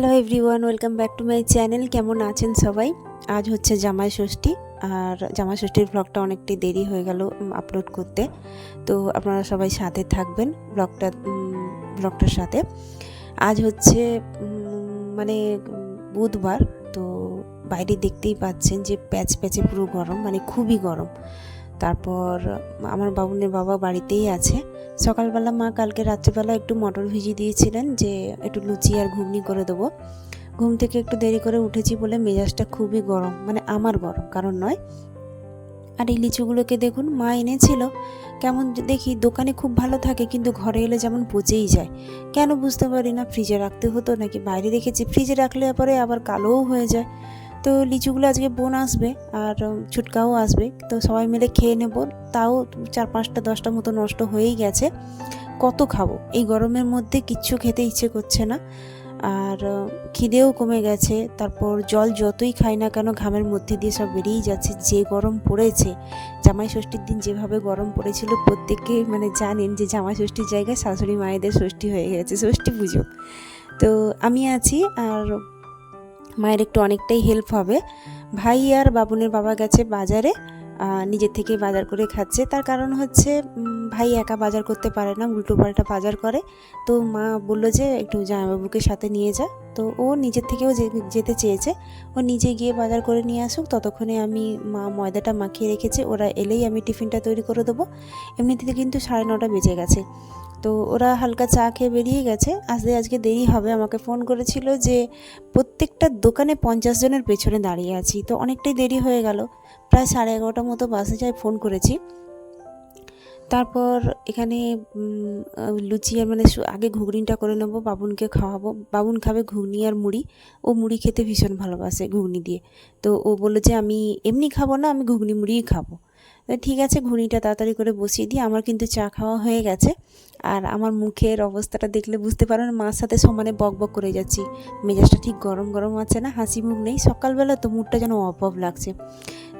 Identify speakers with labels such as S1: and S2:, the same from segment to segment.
S1: Hello everyone welcome back to my channel কেমন আছেন সবাই? আজ হচ্ছে জামাই ষষ্ঠী, আর জামাই ষষ্ঠীর ব্লগটা অনেকটাই দেরি হয়ে গেল আপলোড করতে। তো আপনারা সবাই সাথে থাকবেন ব্লগটা ব্লগটার সাথে। আজ হচ্ছে মানে বুধবার, তো বাইরে দেখতেই পাচ্ছেন যে প্যাচ প্যাচে পুরো গরম মানে খুবই গরম। তারপর আমার বাবুনের বাবা বাড়িতেই আছে। সকালবেলা মা কালকে রাত্রিবেলা একটু মটর ভিজিয়ে দিয়েছিলেন যে একটু লুচি আর ঘুগনি করে দেবো। ঘুম থেকে একটু দেরি করে উঠেছি বলে মেজাজটা খুবই গরম মানে আমার গরম, কারণ নয়। আর এই লিচুগুলোকে দেখুন, মা এনেছিল। কেমন দেখি দোকানে খুব ভালো থাকে, কিন্তু ঘরে এলে যেমন পচেই যায়। কেন বুঝতে পারি না, ফ্রিজে রাখতে হতো নাকি? বাইরে রেখেছি, ফ্রিজে রাখলে পরে আবার কালোও হয়ে যায়। তো লিচুগুলো আজকে বোন আসবে আর ছুটকাও আসবে। তো সবাই মিলে খেয়ে নেব। তাও চার পাঁচটা, দশটা মতো নষ্ট হয়েই গেছে। কত খাব? এই গরমের মধ্যে কিচ্ছু খেতে ইচ্ছে করছে না। আর খিদেও কমে গেছে। তারপর জল যতই খাই না কেন ঘামের মধ্যে দিয়ে সব বেরিয়েই যাচ্ছে। যে গরম পড়েছে জামাই ষষ্ঠীর দিন যেভাবে গরম পড়েছিল, প্রত্যেকে মানে জানেন যে জামাই ষষ্ঠীর জায়গায় শাশুড়ি মায়েদের ষষ্ঠী হয়ে গেছে, ষষ্ঠী পুজো। তো আমি আছি আর মায়ের একটু অনেকটাই হেল্প হবে। ভাই আর বাবুনের বাবা গেছে বাজারে নিজের থেকে বাজার করে খাচ্ছে। তার কারণ হচ্ছে ভাই একা বাজার করতে পারে না, উল্টো পাল্টা বাজার করে। তো মা বলল যে, একটু জামাইবাবুকে সাথে নিয়ে যা। তো ও নিজের থেকেও যেতে চেয়েছে। ও নিজে গিয়ে বাজার করে নিয়ে আসুক, ততক্ষণে আমি মা ময়দাটা মাখিয়ে রেখেছে। ওরা এলেই আমি টিফিনটা তৈরি করে দেবো। এমনিতে কিন্তু সাড়ে নটা বেজে গেছে। তো ওরা হালকা চা খেয়ে বেরিয়ে গেছে। আসতে আজকে দেরি হবে। আমাকে ফোন করেছিল যে প্রত্যেকটা দোকানে পঞ্চাশ জনের পেছনে দাঁড়িয়ে আছি। তো অনেকটাই দেরি হয়ে গেল। প্রায় সাড়ে এগারোটার মতো বাসে যাই ফোন করেছি। তারপর এখানে লুচি আর মানে আগে ঘুগনিটা করে নেব, বাবুনকে খাওয়াবো। বাবুন খাবে ঘুগনি আর মুড়ি। ও মুড়ি খেতে ভীষণ ভালোবাসে ঘুগনি দিয়ে। তো ও বলল যে, আমি এমনি খাব না, আমি ঘুগনি মুড়িই খাব। ঠিক আছে ঘুগনিটা তাড়াতাড়ি করে বসিয়ে দিই। আমার কিন্তু চা খাওয়া হয়ে গেছে। আর আমার মুখের অবস্থাটা দেখলে বুঝতে পারেন মার সাথে সমানে বক বক করে যাচ্ছি। মেজাজটা ঠিক গরম গরম আছে না, হাসি মুখ নেই। সকালবেলা তো মুডটা যেন অফ লাগছে।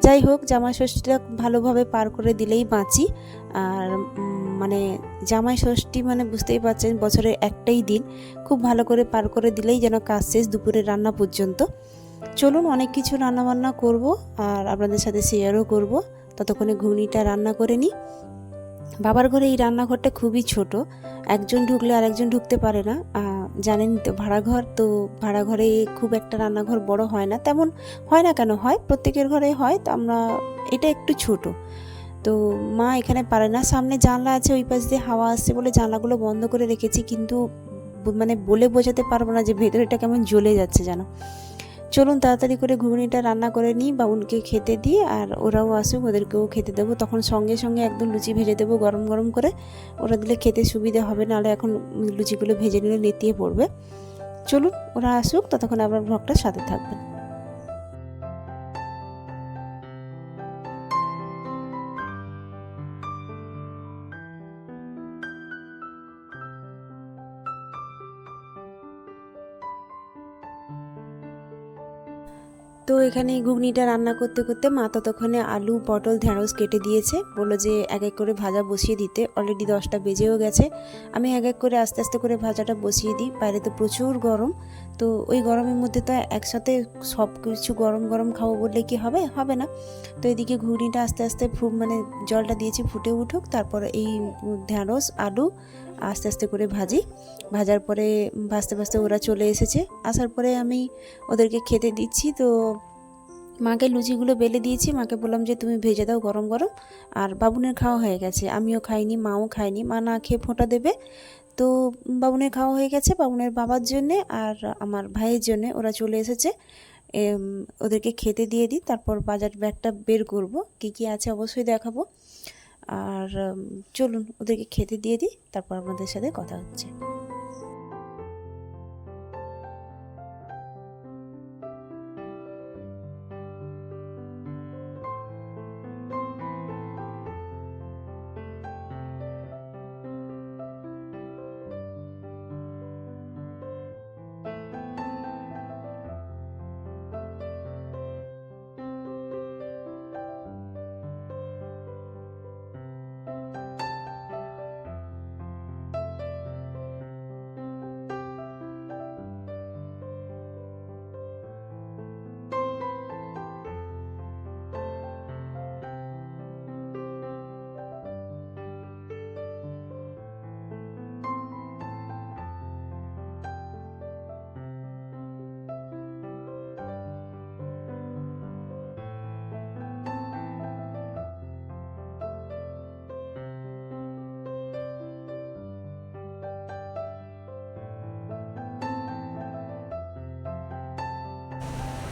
S1: যাই হোক, জামাই ষষ্ঠীটা ভালোভাবে পার করে দিলেই বাঁচি। আর মানে জামাই ষষ্ঠী মানে বুঝতেই পারছেন, বছরের একটাই দিন। খুব ভালো করে পার করে দিলেই যেন কাজ শেষ দুপুরের রান্না পর্যন্ত। চলুন, অনেক কিছু রান্নাবান্না করব আর আপনাদের সাথে শেয়ারও করব। ততক্ষণে ঘুগনিটা রান্না করে নিই। বাবার ঘরে এই রান্নাঘরটা খুবই ছোট। একজন ঢুকলে আরেকজন ঢুকতে পারে না। জানেন তো ভাড়াঘর, তো ভাড়াঘরে খুব একটা রান্নাঘর বড় হয় না। তেমন হয় না কেন? হয়, প্রত্যেকের ঘরে হয়, তো আমরা, এটা একটু ছোট। তো মা এখানে পারে না। সামনে জানলা আছে, ওই পাশ দিয়ে হাওয়া আসছে বলে জানলাগুলো বন্ধ করে রেখেছি, কিন্তু মানে বলে বোঝাতে পারব না যে ভেতরেটা কেমন জ্বলে যাচ্ছে যেন। চলুন তাড়াতাড়ি করে ঘুগনিটা রান্না করে নিই, বাবুনকে খেতে দিই আর ওরাও আসুক, ওদেরকেও খেতে দেবো। তখন সঙ্গে সঙ্গে একদম লুচি ভেজে দেবো গরম গরম করে। ওরা দিলে খেতে সুবিধা হবে, নাহলে এখন লুচিগুলো ভেজে নিলে নেতিয়ে পড়বে। চলুন, ওরা আসুক, ততক্ষণ আবার ভ্লগটা সাথে থাকবেন। তো এখানে ঘুগনিটা রান্না করতে করতে মা ততক্ষণে আলু, পটল, ঢেঁড়স কেটে দিয়েছে। বলল যে এক এক করে ভাজা বসিয়ে দিতে। অলরেডি দশটা বেজেও গেছে। আমি এক এক করে আস্তে আস্তে করে ভাজাটা বসিয়ে দিই। বাইরে তো প্রচুর গরম। তো ওই গরমের মধ্যে তো একসাথে সব কিছু গরম গরম খাব বললে কি হবে? হবে না। তো এদিকে ঘুগনিটা আস্তে আস্তে মানে জলটা দিয়েছি, ফুটে উঠুক। তারপর এই ঢেঁড়স, আলু আস্তে আস্তে করে ভাজি। ভাজার পরে ভাজতে ভাজতে ওরা চলে এসেছে। আসার পরে আমি ওদেরকে খেতে দিচ্ছি। তো মাকে লুচিগুলো বেলে দিয়েছি। মাকে বললাম যে, তুমি ভেজে দাও গরম গরম। আর বাবুনের খাওয়া হয়ে গেছে। আমিও খাইনি, মাও খাইনি মা না খেয়ে ফোঁটা দেবে। তো বাবুনের খাওয়া হয়ে গেছে বাবুনের বাবার জন্যে আর আমার ভাইয়ের জন্যে। ওরা চলে এসেছে। ওদেরকে খেতে দিয়ে দিই। তারপর বাজার ব্যাগটা বের করব। কি কি আছে অবশ্যই দেখাবো। আর চলুন ওদেরকে খেতে দিয়ে দিই তারপর আপনাদের সাথে কথা হচ্ছে।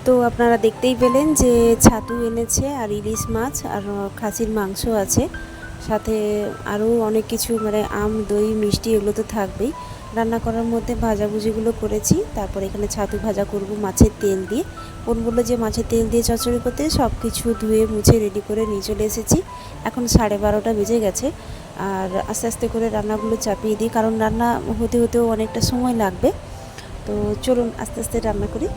S1: তো আপনারা দেখতেই পেলেন যে ছাতু এনেছে আর ইলিশ মাছ আর খাসির মাংস আছে। সাথে আরও অনেক কিছু মানে আম, দই, মিষ্টি এগুলো তো থাকবেই। রান্না করার মধ্যে ভাজাভুজিগুলো করেছি। তারপর এখানে ছাতু ভাজা করব মাছের তেল দিয়ে। বোন বলল যে মাছের তেল দিয়ে চচ্চড়ি করতে? সব কিছু ধুয়ে, মুছে রেডি করে নিয়ে চলে এসেছি। এখন সাড়ে বারোটা বেজে গেছে। আর আস্তে আস্তে করে রান্নাগুলো চাপিয়ে দিই, কারণ রান্না হতে হতেও অনেকটা সময় লাগবে। তো চলুন আস্তে আস্তে রান্না করি।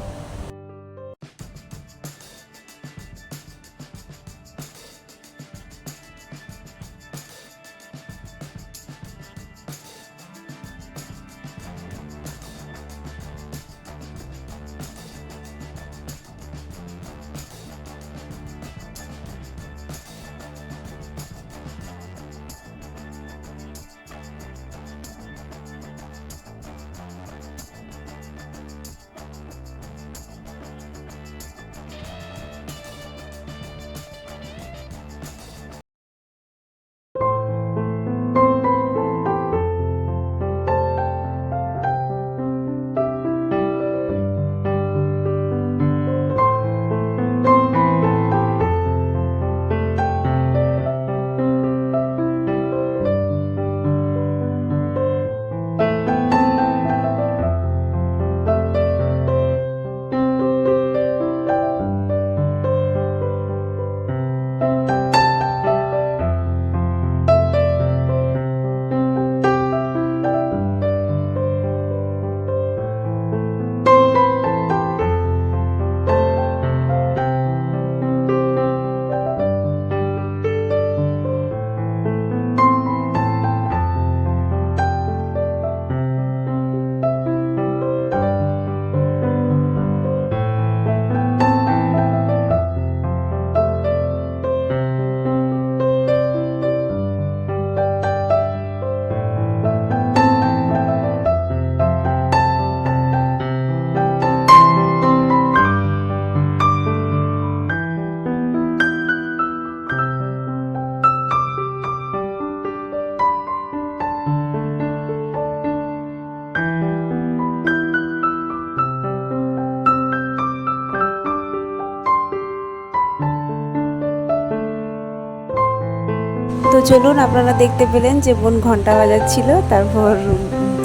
S1: তো চলুন, আপনারা দেখতে পেলেন যে বোন ঘণ্টা বাজাচ্ছিল, তারপর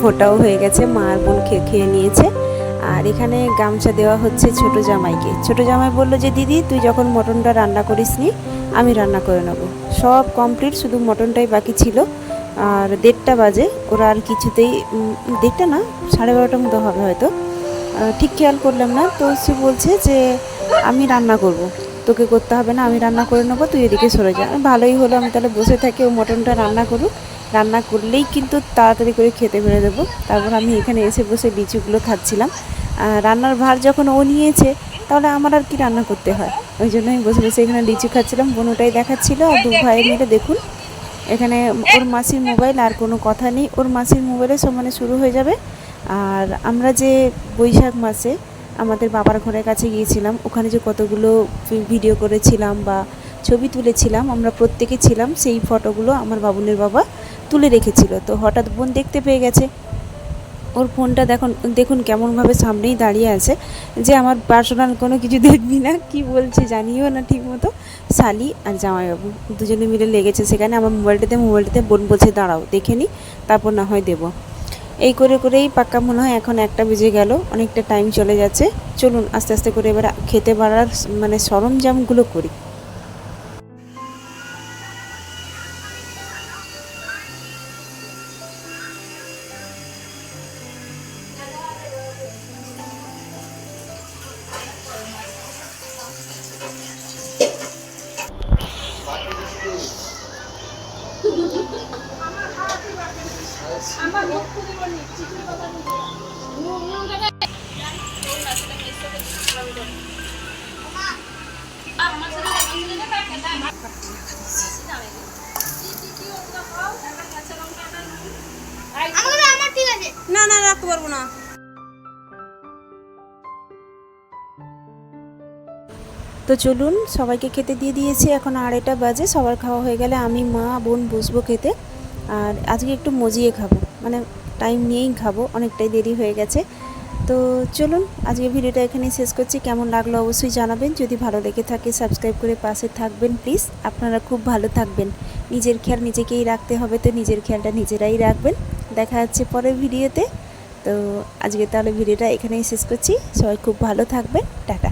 S1: ফোটাও হয়ে গেছে, মা আর বোন খেয়ে খেয়ে নিয়েছে। আর এখানে গামছা দেওয়া হচ্ছে ছোট জামাইকে। ছোট জামাই বলল যে, দিদি, তুই যখন মটনটা রান্না করিস নি আমি রান্না করে নেব। সব কমপ্লিট, শুধু মটনটাই বাকি ছিল। আর দেড়টা বাজে, ওরা আর কিছুতেই দেড়টা না, সাড়ে বারোটার মতো হবে হয়তো। ঠিক খেয়াল করলাম না, তো সে বলছে যে, আমি রান্না করব। তোকে করতে হবে না, আমি রান্না করে নেব, তুই এদিকে সরে যা। ভালোই হলো, আমি তাহলে বসে থাকি ও মটনটা রান্না করুক। রান্না করলেই কিন্তু তাড়াতাড়ি করে খেতে বেড়ে দেবো। তারপর আমি এখানে এসে বসে লিচুগুলো খাচ্ছিলাম। রান্নার ভার যখন ও নিয়েছে, তাহলে আমার আর কি রান্না করতে হয়? ওই জন্য আমি বসে বসে এখানে লিচু খাচ্ছিলাম, বোনটাই দেখাচ্ছিল, আর দু ভাই মিলে দেখুন। এখানে ওর মাসির মোবাইল আর কোনো কথা নেই। ওর মাসির মোবাইলে সমানে শুরু হয়ে যাবে। আর আমরা যে বৈশাখ মাসে আমাদের বাবার ঘরের কাছে গিয়েছিলাম। ওখানে যে কতগুলো ভিডিও করেছিলাম বা ছবি তুলেছিলাম, আমরা প্রত্যেকে ছিলাম, সেই ফটোগুলো আমার বাবুনের বাবা তুলে রেখেছিল। তো হঠাৎ বোন দেখতে পেয়ে গেছে। ওর ফোনটা দেখুন দেখুন কেমনভাবে সামনেই দাঁড়িয়ে আছে। যে আমার পার্সোনাল কোনো কিছু দেখবি না, কি বলছে জানিও না ঠিক মতো শালি আর জামাইবাবু দুজনে মিলে লেগেছে সেখানে। আমার মোবাইলটাতে মোবাইলটাতে বোন বলছে, দাঁড়াও, দেখে নি, তারপর না হয় দেবো। এই করে করেই পাক্কা মনে হয় এখন একটা বেজে গেল, অনেকটা টাইম চলে যাচ্ছে। চলুন আস্তে আস্তে করে এবার খেতে বাড়ার মানে সরঞ্জামগুলো করি।
S2: না না, রাখতে পারব না।
S1: তো চলুন, সবাইকে খেতে দিয়ে দিয়েছি। এখন আড়াইটা বাজে, সবার খাওয়া হয়ে গেলে আমি, মা, বোন বসবো খেতে। আর আজকে একটু মজিয়ে খাব। মানে টাইম নিয়েই খাব, অনেকটাই দেরি হয়ে গেছে। তো চলুন আজকে ভিডিওটা এখানেই শেষ করছি। কেমন লাগল অবশ্যই জানাবেন। যদি ভালো লেগে থাকে সাবস্ক্রাইব করে পাশে থাকবেন প্লিজ আপনারা খুব ভালো থাকবেন। নিজের খেয়াল নিজেকেই রাখতে হবে তো নিজের খেয়ালটা নিজেরাই রাখবেন। দেখা যাচ্ছে পরের ভিডিওতে। তো আজকে তাহলে ভিডিওটা এখানেই শেষ করছি। সবাই খুব ভালো থাকবেন। টাটা।